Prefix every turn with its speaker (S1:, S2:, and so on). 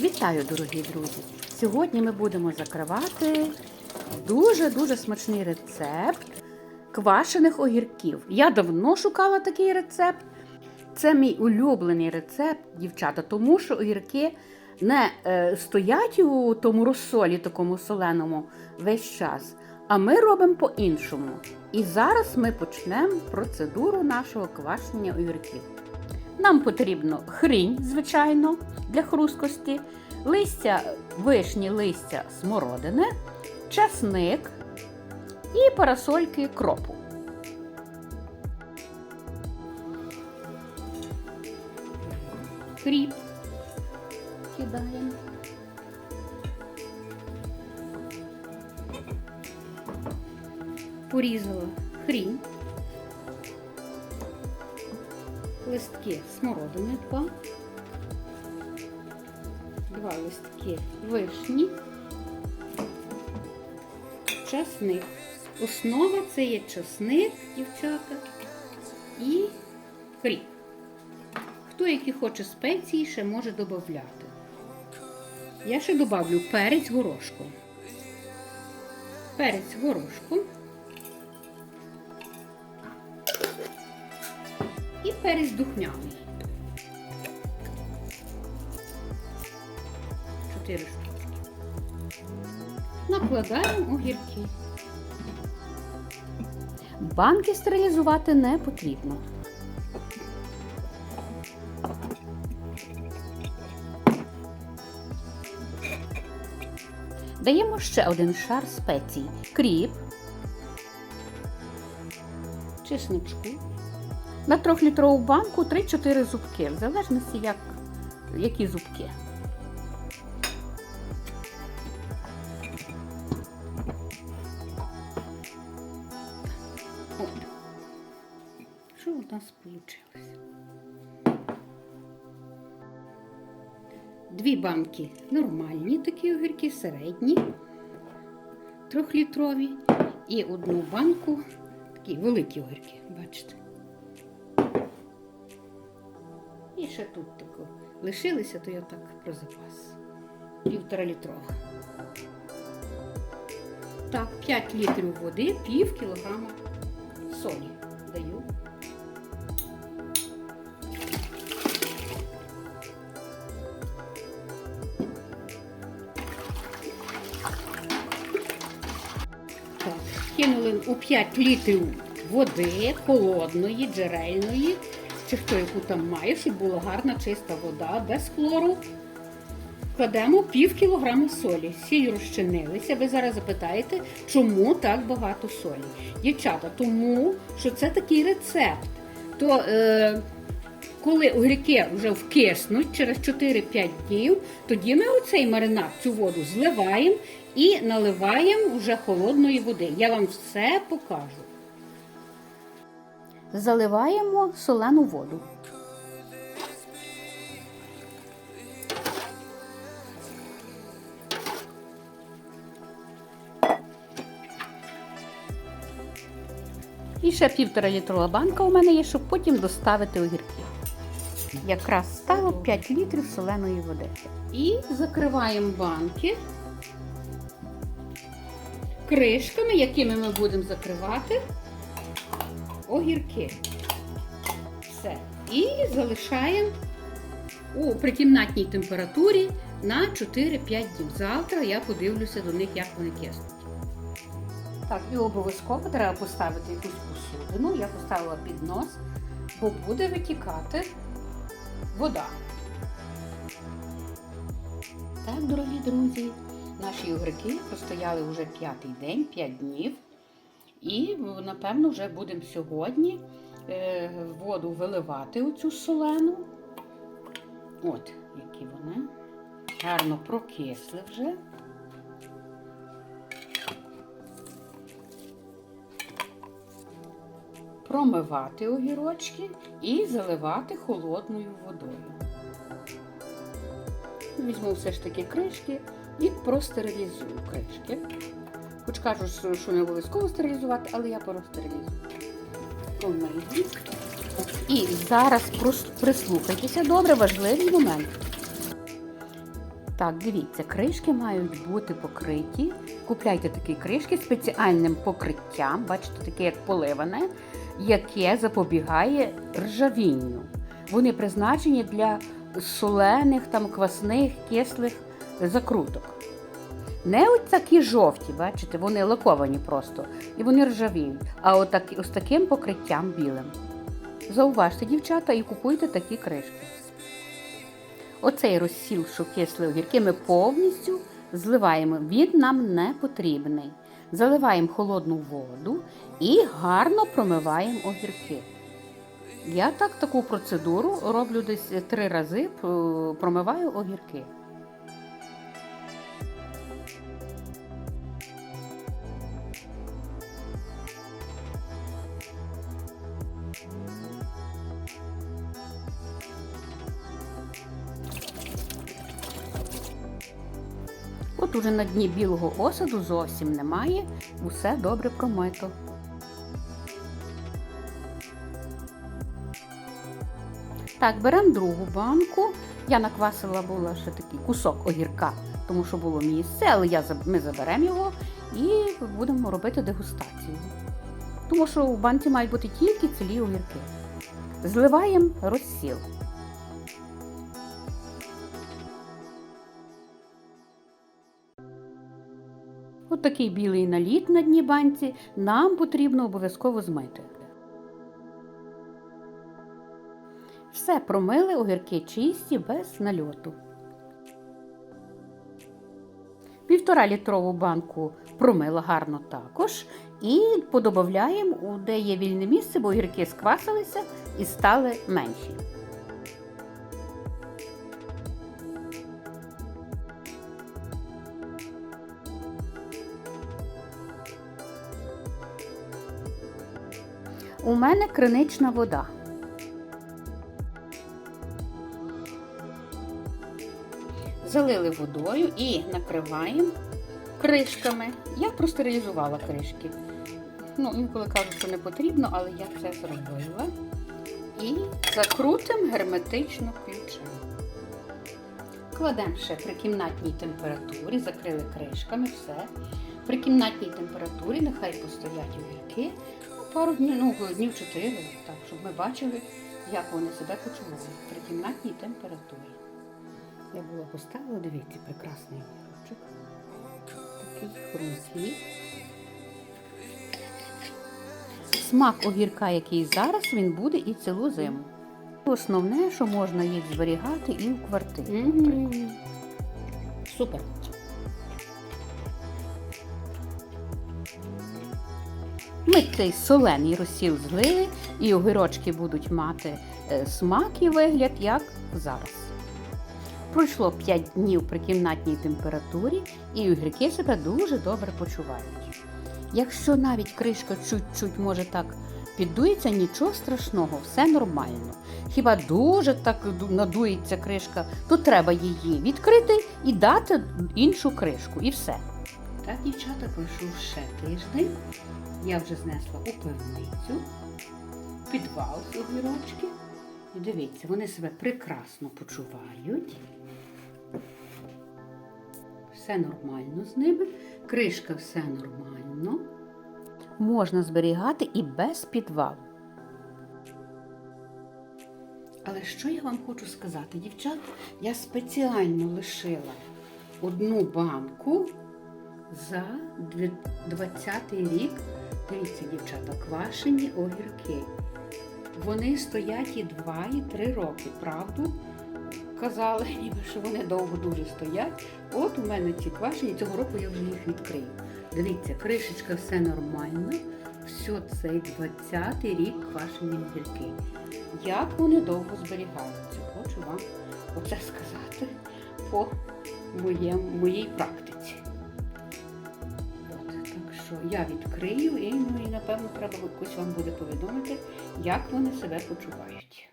S1: Вітаю, дорогі друзі! Сьогодні ми будемо закривати дуже-дуже смачний рецепт квашених огірків. Я давно шукала такий рецепт. Це мій улюблений рецепт, дівчата, тому що огірки не е, стоять у тому розсолі, такому соленому весь час. А ми робимо по-іншому. І зараз ми почнемо процедуру нашого квашення огірків. Нам потрібно хрінь, звичайно, для хрусткості, листя вишні, листя смородини, часник і парасольки кропу. Кріп кидаємо. Порізала хрінь. Листки смородини два, два листки вишні, часник. Основа це є часник, дівчата, і кріп. Хто які хоче спеції, ще може додати. Я ще додавлю перець горошком. Перець горошком. Перець духмяний. Чотири штучки. Накладаємо огірки. Банки стерилізувати не потрібно. Даємо ще один шар спецій. Кріп, чесночку. На трьохлітрову банку 3-4 зубки, в залежності, як, які зубки. Що у нас вийшло? Дві банки нормальні, такі огірки, середні, трьохлітрові, і одну банку такі великі огірки, бачите. І ще тут тако лишилися, то я так про запас. Півтора літрова. Так, 5 літрів води, пів кілограма солі даю. Так, кинули у 5 літрів води холодної, джерельної чи хто яку там має, щоб була гарна чиста вода, без хлору. Кладемо пів кілограма солі. Сіль розчинилися. Ви зараз запитаєте, чому так багато солі? Дівчата, тому що це такий рецепт. То е, коли огірки вже вкиснуть через 4-5 днів, тоді ми оцей маринад, цю воду зливаємо і наливаємо вже холодної води. Я вам все покажу заливаємо солену воду. І ще півтора літрова банка у мене є, щоб потім доставити огірки. Якраз стало 5 літрів соленої води. І закриваємо банки кришками, якими ми будемо закривати огірки. Все. І залишаємо у прикімнатній температурі на 4-5 днів. Завтра я подивлюся до них, як вони киснуть. Так, і обов'язково треба поставити якусь посудину. Я поставила піднос, бо буде витікати вода. Так, дорогі друзі, наші огірки простояли вже п'ятий день, 5 днів. І, напевно, вже будемо сьогодні е, воду виливати оцю солену. От, які вони. Гарно прокисли вже. Промивати огірочки і заливати холодною водою. Візьму все ж таки кришки і простерилізую кришки. Хоч кажуть, що не обов'язково стерилізувати, але я простерилізую. Помию. І зараз прислухайтеся добре, важливий момент. Так, дивіться, кришки мають бути покриті. Купляйте такі кришки спеціальним покриттям, бачите, таке як поливане, яке запобігає ржавінню. Вони призначені для солених, там, квасних, кислих закруток. Не ось такі жовті, бачите, вони лаковані просто і вони ржавіють. А отак, ось таким покриттям білим. Зауважте, дівчата, і купуйте такі кришки. Оцей розсіл, що кисли огірки, ми повністю зливаємо. Він нам не потрібний. Заливаємо холодну воду і гарно промиваємо огірки. Я так таку процедуру роблю десь три рази, промиваю огірки. От уже на дні білого осаду зовсім немає, усе добре промито. Так, беремо другу банку. Я наквасила була ще такий кусок огірка, тому що було місце, але я, ми заберемо його і будемо робити дегустацію. Тому що в банці мають бути тільки цілі огірки. Зливаємо розсіл. Такий білий наліт на дні банці нам потрібно обов'язково змити. Все промили, огірки чисті, без нальоту. Півтора літрову банку промила гарно також. І подобавляємо, де є вільне місце, бо огірки сквасилися і стали менші. У мене кринична вода. Залили водою і накриваємо кришками. Я простерилізувала кришки. Ну, інколи кажуть, що не потрібно, але я це зробила. І закрутимо герметично ключем. Кладемо ще при кімнатній температурі, закрили кришками, все. При кімнатній температурі нехай постоять огірки пару днів, ну, днів 4, так, щоб ми бачили, як вони себе почувають при кімнатній температурі. Я була поставила, дивіться, прекрасний огірочок. Такий хрумкий. Смак огірка, який зараз, він буде і цілу зиму. Основне, що можна їх зберігати і в квартирі. Супер. Ми цей солений розсіл злили, і огірочки будуть мати е, смак і вигляд, як зараз. Пройшло 5 днів при кімнатній температурі, і огірки себе дуже добре почувають. Якщо навіть кришка чуть-чуть може так піддується, нічого страшного, все нормально. Хіба дуже так надується кришка, то треба її відкрити і дати іншу кришку, і все. Так, дівчата, пройшов ще тиждень. Я вже знесла у пивницю, підвал з огірочки. І дивіться, вони себе прекрасно почувають. Все нормально з ними. Кришка все нормально. Можна зберігати і без підвалу. Але що я вам хочу сказати, дівчат? Я спеціально лишила одну банку за 20 рік. Дивіться, дівчата, квашені огірки. Вони стоять і 2, і 3 роки, правду? Казали, ніби що вони довго дуже стоять. От у мене ці квашені, цього року я вже їх відкрию. Дивіться, кришечка все нормально. Все цей 20-й рік квашені огірки. Як вони довго зберігаються? Хочу вам оце сказати по моєму, моїй практиці. Що я відкрию і, ну, напевно треба якось вам буде повідомити, як вони себе почувають.